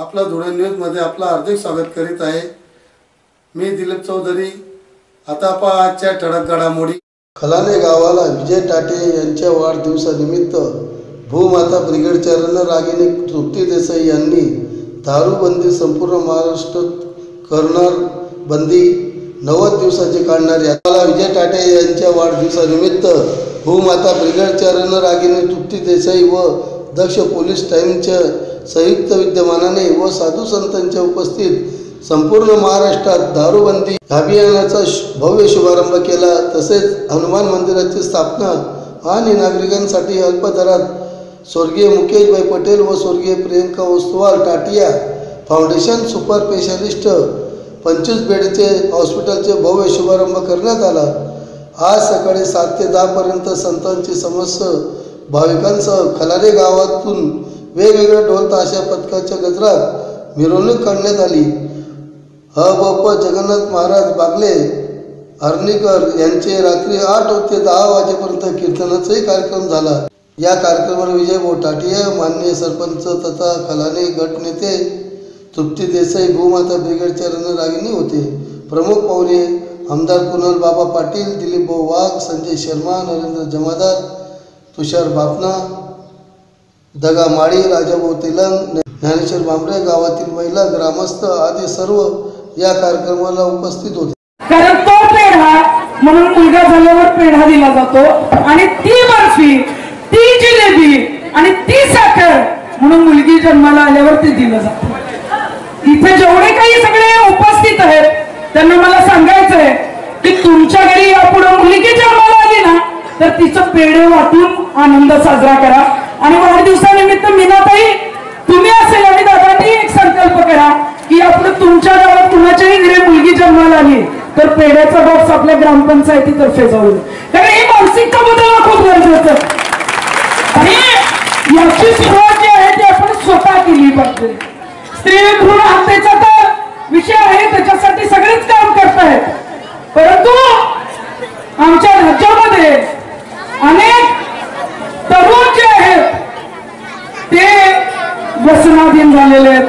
आपला धुळे न्यूजमध्ये आपलं हार्दिक स्वागत करीत आहे. मी दिलीप चौधरी आता पहा आजच्या ठळक घडामोडी. खलाने गावाला विजय टाटे यांच्या वाढदिवसानिमित्त भूमाता ब्रिगेडच्या रणरागिनी तृप्ती देसाई यांनी दारूबंदी संपूर्ण महाराष्ट्रात करणार बंदी नव्वद दिवसाची काढणार याला विजय टाटे यांच्या वाढदिवसानिमित्त भूमाता ब्रिगेडच्या रणरागिनी तृप्ती देसाई व दक्ष पोलीस टाईमच्या संयुक्त विद्यमानाने व साधू संतांच्या उपस्थित संपूर्ण महाराष्ट्रात दारूबंदी अभियानाचा भव्य शुभारंभ केला. तसेच हनुमान मंदिराची स्थापना आणि नागरिकांसाठी अल्प दरात स्वर्गीय मुकेशभाई पटेल व स्वर्गीय Priyanka Ostwal Tatia foundation super specialist पंचवीस बेडचे हॉस्पिटलचे भव्य शुभारंभ करण्यात आला. आज सकाळी सात ते दहापर्यंत संतांची समस्या भाविकांसह खलारे गावातून वेगवेगळ्या ढोल ताशा पथकाच्या गजरात मिरवणूक काढण्यात आली. ह. ब. प. जगन्नाथ महाराज बागले हर्णीकर यांचे रात्री आठ ते दहा वाजेपर्यंत कीर्तनाचाही कार्यक्रम झाला. या कार्यक्रमाला विजय बोटाटिया मान्य सरपंच तथा खलाने गटनेते तृप्ती देसाई भूमाता ब्रिगेडच्या रणरागिणी होते. प्रमुख पाहुणे आमदार कुणाल बाबा पाटील दिलीप भाऊ वाघ संजय शर्मा नरेंद्र जमादार तुषार बापना दगामाळी राजाभाऊ तेलंग ज्ञानेश्वर भांबरे गावातील महिला ग्रामस्थ आदी सर्व या कार्यक्रमाला उपस्थित होते. कारण तो पेढा म्हणून मुलगा झाल्यावर पेढा दिला जातो आणि ती बर्फी ती जिलेबी आणि ती साखर म्हणून मुलगी जन्माला आल्यावर ते दिलं जातं. इथे जेवढे काही सगळे उपस्थित आहेत त्यांना मला सांगायचंय की तुमच्या घरी यापुढे मुलगी जन्माला आली ना तर तिचं पेढे वाटून आनंद साजरा करा. आणि वाढदिवसानिमित्त मीनाताई तुम्ही असेल आणि दादांनी एक संकल्प करा की आपलं तुमच्या गावात कुणाच्याही घरी मुलगी जन्माला आली तर पेढ्याचा बॉक्स आपल्या ग्रामपंचायतीतर्फे जाऊन. कारण हे मानसिकता बदलणं खूप गरजेचं आणि याची सुरुवात जी आहे ती आपण स्वतः केली पाहिजे. स्त्री भ्रूण हत्येचा तर विषय आहे त्याच्यासाठी सगळेच काम करतायत. परंतु आमच्या राज्यामध्ये अनेक तरुण जे आहेत ते व्यसनाधीन झालेले आहेत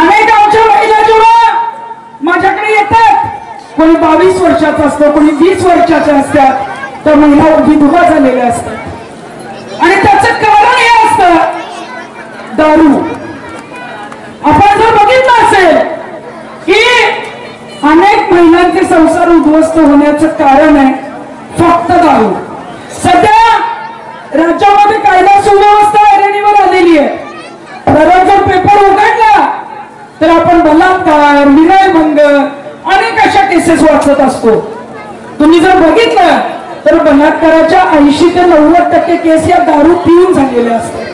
अनेक आमच्या महिला जेव्हा माझ्याकडे येतात कोणी बावीस वर्षाचा असतो कोणी वीस वर्षाच्या असतात तर महिला विधवा झालेल्या असतात. आणि त्याचं कारण हे असत दारू. आपण जर बघितलं असेल की अनेक महिलांचे संसार उद्ध्वस्त होण्याचं कारण आहे फक्त दारू. सध्या राज्यामध्ये कायदा सुव्यवस्था ऐरणीवर आलेली आहे. दररोज जर पेपर उघडला तर आपण बलात्कार विनयभंग अनेक अशा केसेस वाचत असतो? तुम्ही जर बघितलं तर बलात्काराच्या ऐंशी ते नव्वद टक्के केस या दारू पिऊन झालेल्या असतात.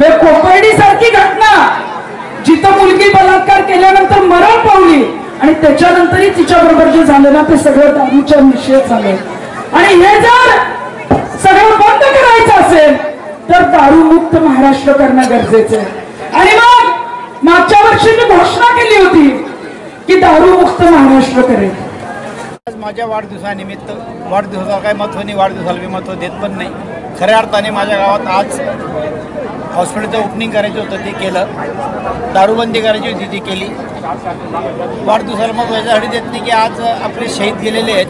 हे कोपर्डी सारखी घटना. जिथं मुलगी बलात्कार केल्यानंतर मरण पावली आणि त्याच्यानंतरही तिच्या बरोबर जे झालं ना ते सगळं दारूच्या निषेध झाले. आणि हे जर सगळं बंद करायचं असेल तर दारू मुक्त महाराष्ट्र करणं गरजेचं आहे. आणि मग मागच्या वर्षी मी घोषणा केली होती की दारू मुक्त महाराष्ट्र करेल आज माझ्या वाढदिवसानिमित्त वाढदिवसाला काय महत्त्व नाही वाढदिवसाला मी महत्त्व देत पण नाही. खऱ्या अर्थाने माझ्या गावात आज हॉस्पिटलचं ओपनिंग करायचं होतं ते केलं. दारूबंदी करायची होती ती केली. वाढदिवसाला मग याच्यासाठी देत नाही की आज आपले शहीद गेलेले आहेत.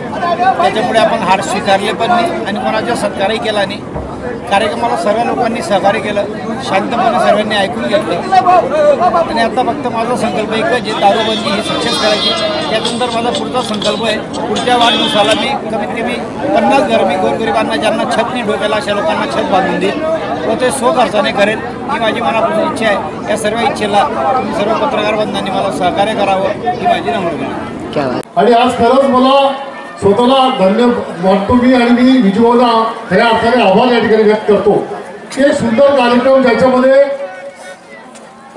त्याच्यामुळे आपण हार स्वीकारले पण नाही आणि कोणाचा सत्कारही केला नाही. कार्यक्रमाला सर्व लोकांनी सहकार्य केलं. शांतपणे सर्वांनी ऐकून घेतलं. आणि आता फक्त माझा संकल्प एक जे दारूबंदी ही सक्सेस करायची त्यानंतर माझा पुढचा संकल्प आहे. पुढच्या वाढदिवसाला मी कमीत कमी पन्नास घर मी गोरगरिबांना ज्यांना छत नाही डोक्याला अशा लोकांना छत बांधून देईल व ते स्वखर्चाने करेल ही माझी मनापासून इच्छा आहे. या सर्व इच्छेला तुम्ही सर्व पत्रकार बंधांनी मला सहकार्य करावं ही माझी नम्र आणि आज खरंच मला स्वतःला धन्य वाटतो मी आणि मी विजूभाऊला खऱ्या अर्थाने आभार या ठिकाणी व्यक्त करतो. ते सुंदर कार्यक्रम ज्याच्यामध्ये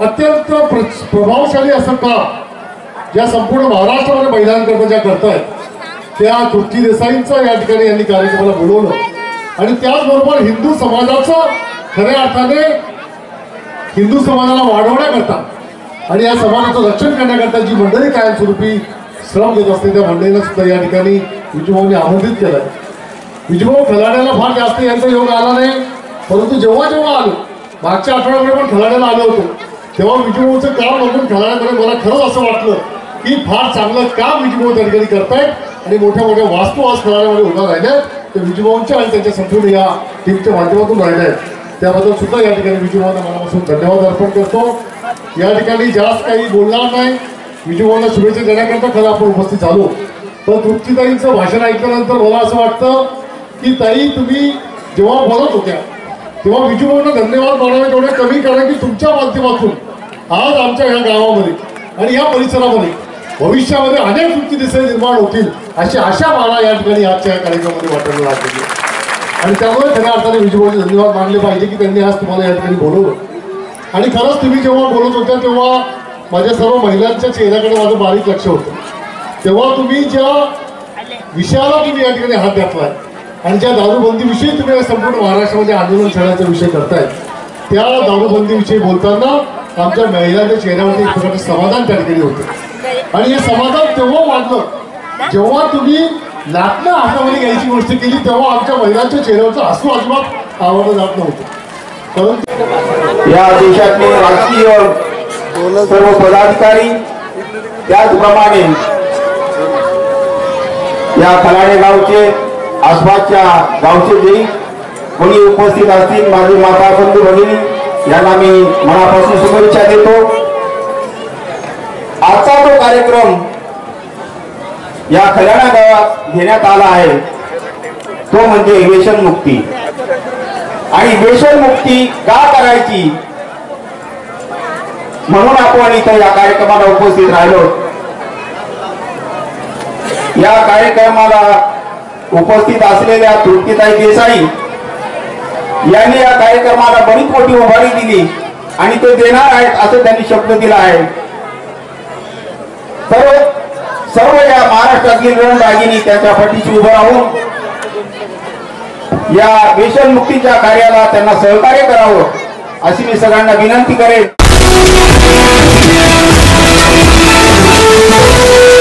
अत्यंत प्रभावशाली असं काम ज्या संपूर्ण महाराष्ट्रामध्ये महिलांकरता ज्या करतायत त्या तृप्ती देसाईंचं या ठिकाणी यांनी कार्यक्रमाला बोलवलं. आणि त्याचबरोबर हिंदू समाजाचं खऱ्या अर्थाने हिंदू समाजाला वाढवण्याकरता आणि या समाजाचं रक्षण करण्याकरता जी मंडळी कायमस्वरूपी श्रम घेत असते त्या मंडळीला सुद्धा या ठिकाणी विजूभाऊनी आमंत्रित केलं विजूभाऊ खलाड्याला फार जास्त यांचा योग आला नाही परंतु जेव्हा जेव्हा आलो मागच्या आठवड्यामध्ये पण खलाड्याला आलो होतो. तेव्हा विजूभाऊचं काम बघून खलाड्याकडे मला खरंच असं वाटलं की फार चांगलं काम विजूभाऊ त्या ठिकाणी करतायत आणि मोठ्या मोठ्या वास्तू आज खलाड्यामध्ये उभ्या राहिल्यात. ते विजूभाऊंच्या आणि त्यांच्या संपूर्ण या टीमच्या माध्यमातून राहिल्या आहेत त्याबद्दल सुद्धा या ठिकाणी विजूभाऊंना मनापासून धन्यवाद अर्पण करतो. या ठिकाणी जास्त काही बोलणार नाही. विजयभाऊंना शुभेच्छा देण्याकरता खरं आपण उपस्थित झालो. तर तृप्तीताईंचं भाषण ऐकल्यानंतर मला असं वाटतं की ताई तुम्ही जेव्हा बोलत होत्या तेव्हा विजूभाऊंना धन्यवाद मानावे तेवढे कमी कारण की तुमच्या माध्यमातून. आज आमच्या या गावामध्ये आणि या परिसरामध्ये भविष्यामध्ये अनेक वृत्ती दिसे निर्माण होतील अशी आशा मला या ठिकाणी आजच्या या कार्यक्रमामध्ये वाटायला लागलेली आणि त्यामुळे खऱ्या अर्थाने विजूभाऊचे धन्यवाद मानले पाहिजे की त्यांनी आज तुम्हाला या ठिकाणी बोलवलं. आणि खरंच तुम्ही जेव्हा बोलत होत्या तेव्हा माझ्या सर्व महिलांच्या चेहऱ्याकडे माझं बारीक लक्ष होतं. तेव्हा तुम्ही ज्या विषयाला तुम्ही या ठिकाणी हात घातलाय आणि ज्या दारूबंदीविषयी तुम्ही संपूर्ण महाराष्ट्रामध्ये आंदोलन छेडण्याचा विषय करताय त्या दारूबंदीविषयी बोलताना आमच्या महिलांच्या चेहऱ्यावरती एक प्रकारचं समाधान त्या ठिकाणी होतं. आणि हे समाधान तेव्हा वाढलं जेव्हा तुम्ही लाटणं हातामध्ये घ्यायची गोष्ट केली तेव्हा आमच्या महिलांच्या चेहऱ्यावरचं हसू अजिबात आवडलं जात नव्हतं. परंतु या देशातले राजकीय सर्व पदाधिकारी त्याचप्रमाणे या फलाणे गावचे आसपासच्या गावचे जे कोणी उपस्थित असतील माझी माता बंधू भगिनी यांना मी मनापासून शुभेच्छा देतो. आजचा जो कार्यक्रम या खलाडा गावात घेण्यात आला आहे तो म्हणजे व्यसन मुक्ती आणि व्यसनमुक्ती का करायची? म्हणून आपण इथं या कार्यक्रमाला उपस्थित राहिलो. या कार्यक्रमाला उपस्थित असलेल्या तृप्तीताई देसाई यांनी या कार्यक्रमाला बरीच मोठी उभारी दिली आणि ते देणार आहेत असं त्यांनी शब्द दिला आहे. सर्व सर्व या महाराष्ट्रातील रणरागिनी त्यांच्या पाठीशी उभं राहून या व्यसनमुक्तीच्या कार्याला त्यांना सहकार्य करावं अशी मी सगळ्यांना विनंती करेन. Thank you.